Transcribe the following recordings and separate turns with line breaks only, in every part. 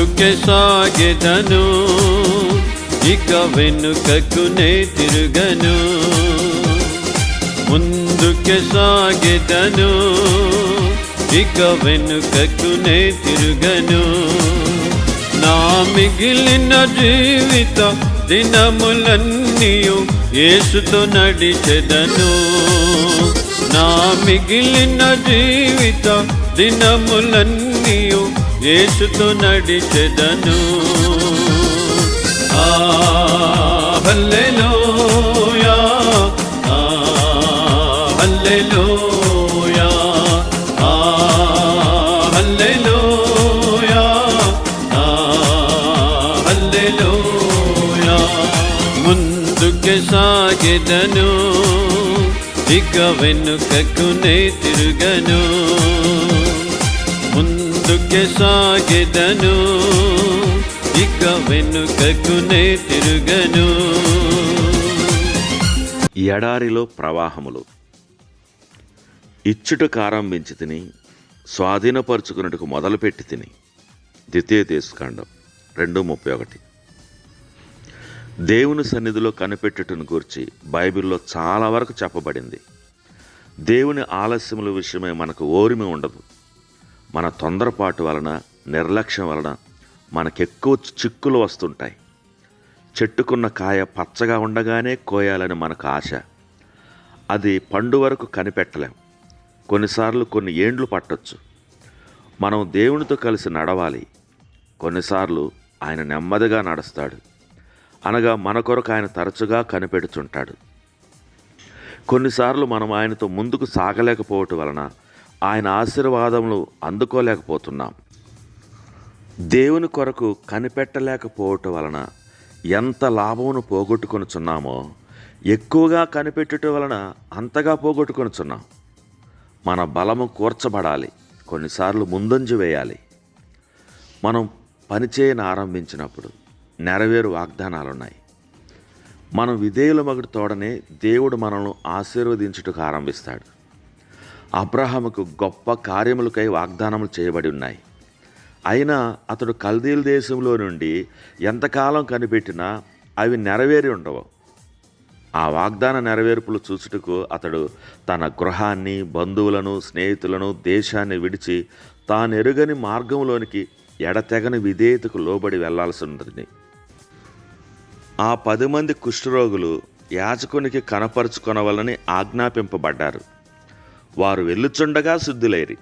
ముందుకే సాగెదను. ఇక వెనుకకు నే తిరుగను. ముందుకే సాగెదను. ఇక వెనుకకు నే తిరుగను. నా మిగిలిన జీవిత దినములన్నీయు యేసుతో నడిచెదను. నా మిగిలిన జీవిత దినములన్నీయు యేసుతో నడిచెదను. హల్లెలూయా. హల్లెలూయా. హల్లెలూయా. హల్లెలూయా. ముందుకు సాగెదను. ఇక వెనుకకు నే తిరుగను. ముందుకు ಸಾಗಿದನು ఇక వెనుకకు తిరుగను.
ఎడారిలో ప్రవాహములు. ఇచ్చుటకు ఆరంభించి తిని స్వాధీనపరుచుకున్నట్టుకు మొదలుపెట్టి తిని. ద్వితీయ తీసుకాండం రెండు ముప్పై ఒకటి. దేవుని సన్నిధిలో కనిపెట్టుటను గూర్చి బైబిల్లో చాలా వరకు చెప్పబడింది. దేవుని ఆలస్యముల విషయమై మనకు ఓరిమి ఉండదు. మన తొందరపాటు వలన నిర్లక్ష్యం వలన మనకెక్కువ చిక్కులు వస్తుంటాయి. చెట్టుకున్న కాయ పచ్చగా ఉండగానే కోయాలని మనకు ఆశ. అది పండు వరకు కనిపెట్టలేం. కొన్నిసార్లు కొన్ని ఏండ్లు పట్టొచ్చు. మనం దేవునితో కలిసి నడవాలి. కొన్నిసార్లు ఆయన నెమ్మదిగా నడుస్తాడు. అనగా మన కొరకు ఆయన తరచుగా కనిపెడుచుంటాడు కొన్నిసార్లు మనం ఆయనతో ముందుకు సాగలేకపోవటం వలన ఆయన ఆశీర్వాదములు అందుకోలేకపోతున్నాం. దేవుని కొరకు కనిపెట్టలేకపోవటం వలన ఎంత లాభమును పోగొట్టుకొనుచున్నామో ఎక్కువగా కనిపెట్టుట వలన అంతగా పోగొట్టుకొనుచున్నాం. మన బలము కూర్చబడాలి కొన్నిసార్లు ముందంజు వేయాలి. మనం పనిచేయని ఆరంభించినప్పుడు నెరవేరు వాగ్దానాలున్నాయి. మనం విధేయుల మగుడు తోడనే దేవుడు మనల్ని ఆశీర్వదించుటకు ఆరంభిస్తాడు. అబ్రహాముకు గొప్ప కార్యములకై వాగ్దానములు చేయబడి ఉన్నాయి. అయినా అతడు కల్దీల దేశంలో నుండి ఎంతకాలం కనిపెట్టినా అవి నెరవేరి ఉండవు. ఆ వాగ్దాన నెరవేర్పులు చూచుటకు అతడు తన గృహాన్ని బంధువులను స్నేహితులను దేశాన్ని విడిచి తానెరుగని మార్గంలోనికి ఎడతెగని విధేయతకు లోబడి వెళ్ళాల్సి ఉంటుంది ఆ పది మంది కుష్ఠరోగులు యాజకునికి కనపరుచుకొనవలని ఆజ్ఞాపింపబడ్డారు. వారు వెళ్ళుచుండగా శుద్ధులైరి.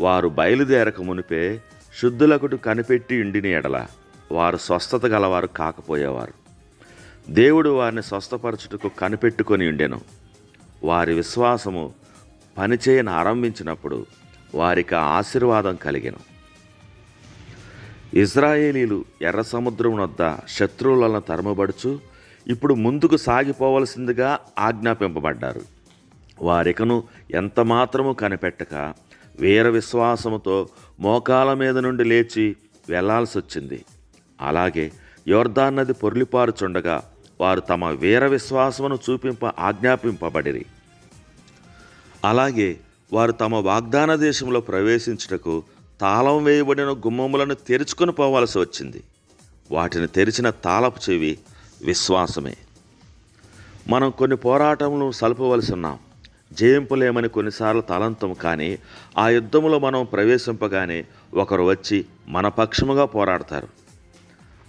వారు బయలుదేరక మునిపే శుద్ధులకుడు కనిపెట్టి ఉండిన ఎడల వారు స్వస్థత గలవారు కాకపోయేవారు. దేవుడు వారిని స్వస్థపరచుటకు కనిపెట్టుకొని ఉండెను. వారి విశ్వాసము పనిచేయను ఆరంభించినప్పుడు వారికి ఆశీర్వాదం కలిగెను. ఇజ్రాయేలీలు ఎర్ర సముద్రం వద్ద శత్రువులను తరమబడుచు ఇప్పుడు ముందుకు సాగిపోవలసిందిగా ఆజ్ఞాపింపబడ్డారు. వారికను ఎంత మాత్రము కనిపెట్టక వీర విశ్వాసముతో మోకాల మీద నుండి లేచి వెళ్ళాల్సి వచ్చింది అలాగే యోర్ధాన్ నది పొర్లిపారుచుండగా వారు తమ వీర విశ్వాసమును చూపింప ఆజ్ఞాపింపబడిరి. అలాగే వారు తమ వాగ్దాన దేశంలో ప్రవేశించుటకు తాళం వేయబడిన గుమ్మములను తెరుచుకొని పోవాల్సి వచ్చింది వాటిని తెరిచిన తాళపు చెవి విశ్వాసమే. మనం కొన్ని పోరాటములు సలుపవలసి ఉన్నాం. జయింపులేమని కొన్నిసార్లు తలంతం కానీ ఆ యుద్ధంలో మనం ప్రవేశింపగానే ఒకరు వచ్చి మన పక్షముగా పోరాడతారు.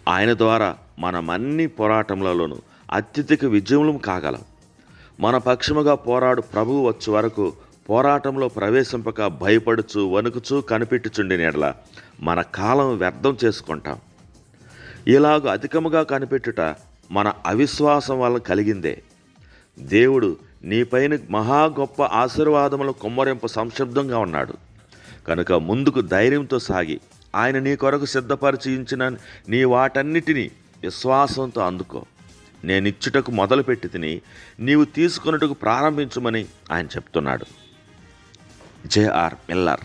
ఆయన ద్వారా మనం అన్ని పోరాటములలోనూ అత్యధిక విజయములు కాగలం. మన పక్షముగా పోరాడు ప్రభువు వచ్చే వరకు పోరాటంలో ప్రవేశింపక భయపడుచు వణుకుచూ కనిపెట్టుచుండి నెడల మన కాలం వ్యర్థం చేసుకుంటాం. ఇలాగ అధికముగా కనిపెట్టుట మన అవిశ్వాసం వల్ల కలిగిందే. దేవుడు నీపైన మహా గొప్ప ఆశీర్వాదములు కుమ్మరింపు సంశబ్దంగా ఉన్నాడు. కనుక ముందుకు ధైర్యంతో సాగి ఆయన నీ కొరకు సిద్ధపరిచయించిన నీ వాటన్నిటినీ విశ్వాసంతో అందుకో. నేను ఇచ్చుటకు మొదలుపెట్టి తిని నీవు తీసుకొనుటకు ప్రారంభించమని ఆయన చెప్తున్నాడు. JR Miller.